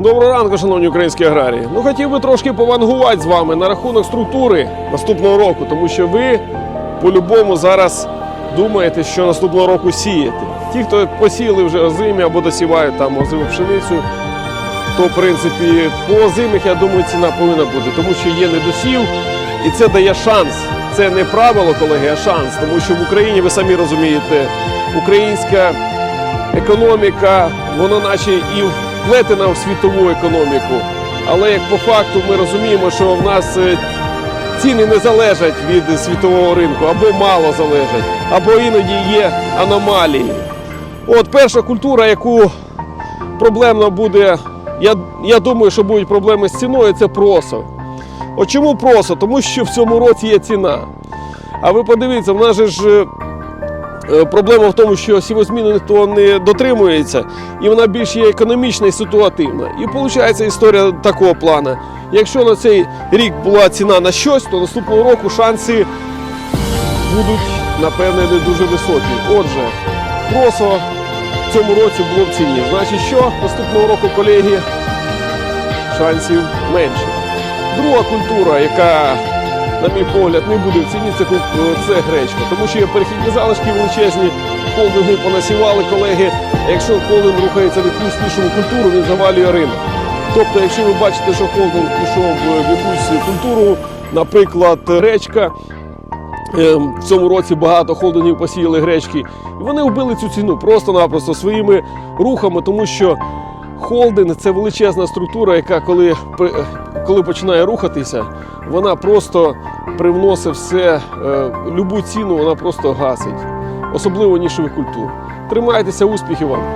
Доброго ранку, шановні українські аграрії. Ну хотів би трошки повангувати з вами на рахунок структури наступного року, тому що ви по-любому зараз думаєте, що наступного року сіяти. Ті, хто посіяли вже озимі або досівають там озиму пшеницю, то в принципі по озимих, я думаю, ціна повинна бути, тому що є недосів, і це дає шанс. Це не правило, колеги, а шанс, тому що в Україні, ви самі розумієте, українська економіка, вона наче і вплетена в світову економіку. Але як по факту ми розуміємо, що в нас е, ціни не залежать від світового ринку, або мало залежать, або іноді є аномалії. От перша культура, яку проблемно буде, я, я думаю, що будуть проблеми з ціною, це просо. От чому просо? Тому що в цьому році є ціна. А ви подивіться, в нас же ж Е, Проблема в тому, що сівозміну ніхто не дотримується, і вона більш є економічна і ситуативна. І виходить історія такого плану. Якщо на цей рік була ціна на щось, то наступного року шанси будуть, напевне, не дуже високі. Отже, просо в цьому році було в ціні. Значить, що наступного року, колеги, шансів менше. Друга культура, яка на мій погляд, не буде в ціні, це, це гречка. Тому що є перехідні залишки величезні, холдинги понасівали колеги. Якщо холдинг рухається в якусь іншому культуру, він завалює ринок. Тобто, якщо ви бачите, що холдинг пішов в якусь культуру, наприклад, гречка, Ем, В цьому році багато холдингів посіяли гречки, і вони вбили цю ціну просто-напросто своїми рухами, тому що холдинг це величезна структура, яка коли, коли починає рухатися, вона просто привносить все, е, любу ціну вона просто гасить, особливо нішових культур. Тримайтеся, успіхів вам!